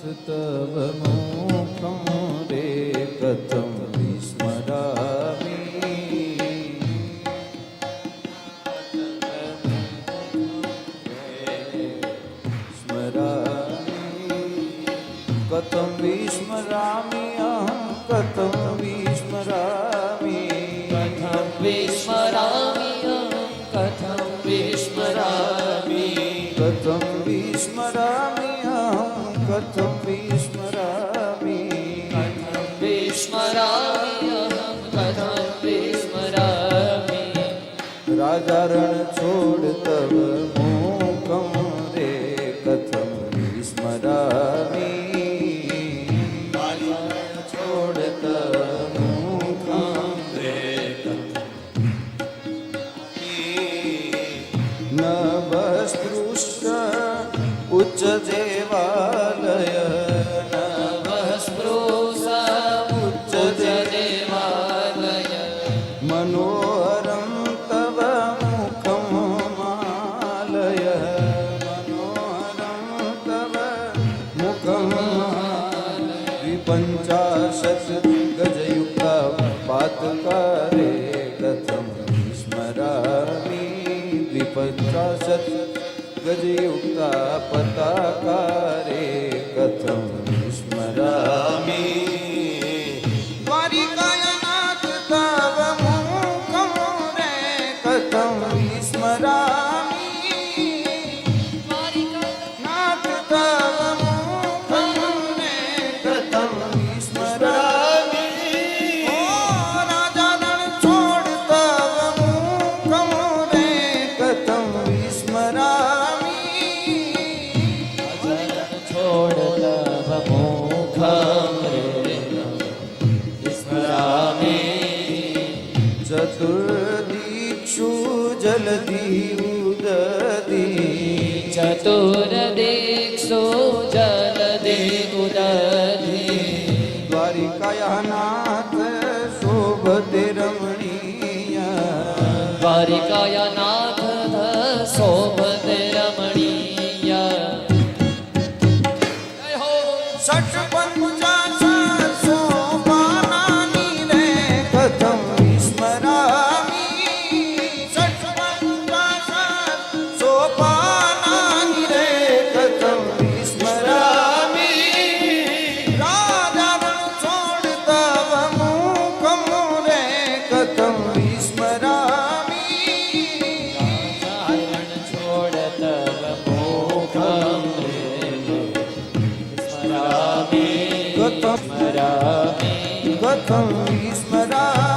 नाथ तव मुखं रे कथं विस्मरामि स्मरामि कथं विस्मरामि अहं कथं विस्मरामि कथं विस्मरामि अहं कथं विस्मरामि कथं विस्मरामि કથમ વિસ્મરામિ કથમ વિસ્મરામ્યહમ કથમ વિસ્મરામિ રાજારણ છોડ તવ उच्च देवालय। नभस्पृशा उच्चदेवालय मनोहरं तव मुखं मालय। मनोहरं तव मुखं द्विपञ्चाशत् गजयुक्ता पातकारे कथं स्मरामि। द्विपञ्चाशत् ગજયુક્તા પતાકારે કથમ સ્મરામી દ્વારિકાયનાથ તવ મુખમ રે કથમ સ્મરા चतुर्दिक्षु जलधि उदधि चतुर्दीक्षु जलदे उदधि द्वारिकायाः नाथ शोभते रमणीय। द्वारिकाया नाथ ગતમ ગતમ વિસ્મરા